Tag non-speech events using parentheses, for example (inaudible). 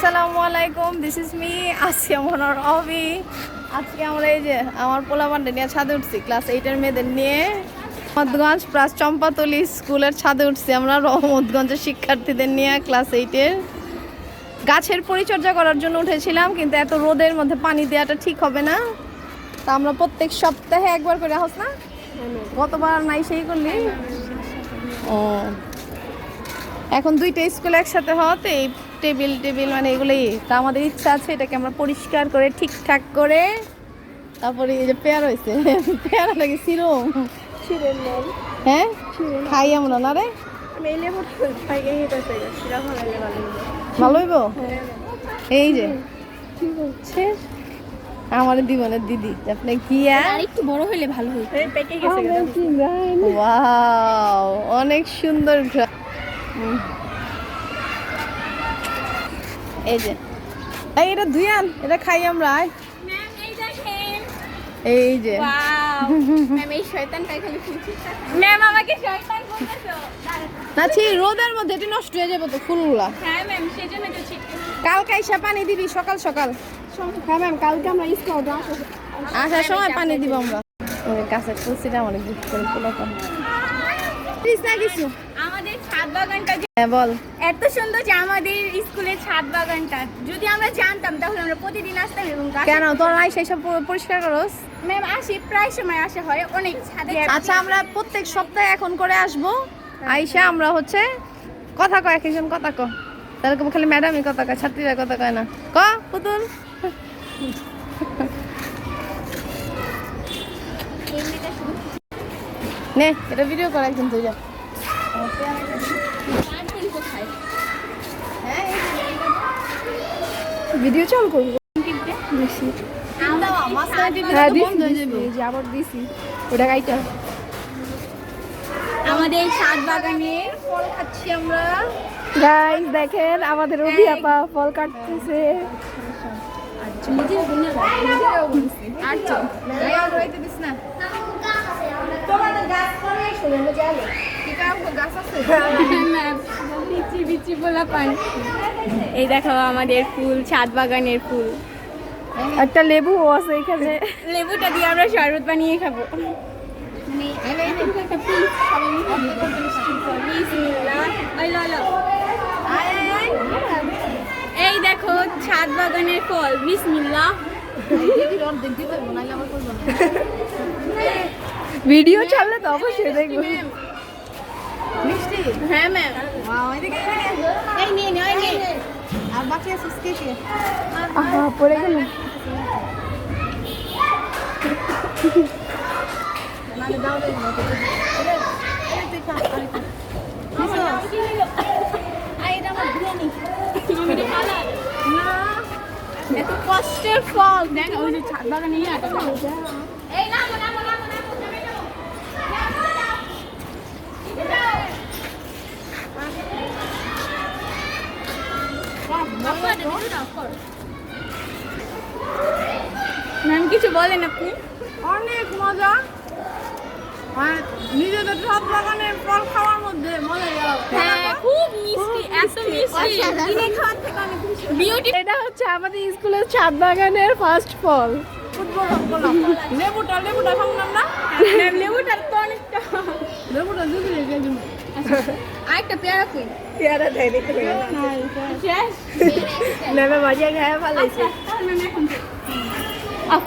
আসসালামু আলাইকুম this me অবি আজকে আমরা এই যে আমার নিয়ে ছাদে উঠছি ক্লাস এইটের মেয়েদের নিয়ে। প্লাস চম্পাতলি স্কুলের ছাদে উঠছি আমরা শিক্ষার্থীদের নিয়ে ক্লাস এইটের গাছের পরিচর্যা করার জন্য উঠেছিলাম, কিন্তু এত রোদের মধ্যে পানি দেওয়াটা ঠিক হবে না। তা আমরা প্রত্যেক সপ্তাহে একবার করে হোস না? গতবার নাই সেই করলি? ও। এখন দুইটা স্কুল একসাথে হওয়াতে টেবিল টেবিল মানে এগুলোই। তা আমাদের ইচ্ছা আছে এটাকে আমরা পরিষ্কার করে ঠিকঠাক করে। তারপরে এই যে পেয়ার হয়েছে পেয়ারা লাগে (laughs) সিরম। হ্যাঁ? খাই আমরা না রে? ভালো হইব। হ্যাঁ। এই যে। কি হচ্ছে আমার দিবনের দিদি। আপনি কি আর? একটু বড় হলে ভালো হতো এই পেকে গেছে ওয়াও অনেক সুন্দর। এই যে। এই এটা দুইয়ান এটা খাই আমরা আয়। এই যে। ওয়াও ম্যাম (laughs) এই শয়তানটা ম্যাম আমাকে না ছি রোদের মধ্যে এটি নষ্ট হয়ে যাবে তো ফুলগুলা। হ্যাঁ ম্যাম সেজন্য তো ঠিক কাল কাইসা পানি দিবি সকাল সকাল। হ্যাঁ ম্যাম কালকে আমরা স্কুল আসার সময় পানি দিব আমরা। গাছের তুলসিটা অনেক গিফট করে ফুলা পান কিছু আমাদের ছাদ বাগানটা হ্যাঁ বল। এত সুন্দর যে আমাদের স্কুলের ছাদ বাগানটা। যদি আমরা জানতাম তাহলে আমরা প্রতিদিন আসতাম এবং কেন? তোর সেই সব পরিষ্কার করস? ম্যাম আসি প্রায় সময় আসা হয় অনেক ছাদে। আচ্ছা আমরা প্রত্যেক সপ্তাহে এখন করে আসব। আইসা আমরা হচ্ছে কথা কয় একজন কথা ক তাহলে খালি ম্যাডামই কথা কয় ছাত্রীরা কথা কয় না। ক পুতুল? (laughs) নে এটা ভিডিও কর একদিন তুই যা। ভিডিও চল করব। হ্যাঁ দিছি আবার দিছি। ওটা গাইটা আমাদের ছাদ বাগানে ফল খাচ্ছি আমরা। গাইস দেখেন আমাদের আপা ফল কাটতেছে। না গাছ বিচি বিচি বলা পান এই দেখো আমাদের ফুল ছাদ বাগানের ফুল। একটা লেবু আছে এখানে। লেবুটা দিয়ে আমরা শরবত বানিয়ে খাব। এই দেখো ছাদ বাগানের ফল বিসমিল্লা ভিডিও ছাড়লে তো অবশ্যই দেখব। হ্যাঁ ম্যাম এই নিয়ে নে, নিয়ে নে। আর বাকি আছে স্কেচে। আহা পড়ে গেল। মানে দাও দেই না তো এটা এটা তুই খা আরেকটা আই এটা আমার বিরিয়ানি না এত কষ্টের ফল। দেখ ওই যে ছাদ বাগানে নিয়ে আটা এই না না ম্যাম কিছু বলেন আপনি। অনেক মজা। আর নিজেদের সব বাগানের ফল খাওয়ার মধ্যে মজা হ্যাঁ খুব মিষ্টি এত মিষ্টি। কিনে খাওয়ার থেকে অনেক বিউটি এটা হচ্ছে আমাদের স্কুলের ছাদ বাগানের ফার্স্ট ফল। লেবুটা লেবুটা খাব না লেবুটা তো অনেকটা লেবুটা আরেকটা পেয়ারা কুই পেয়ারা দেয় দেখতে শেষ না মজা খায় ভালো ম্যাম এখন অফ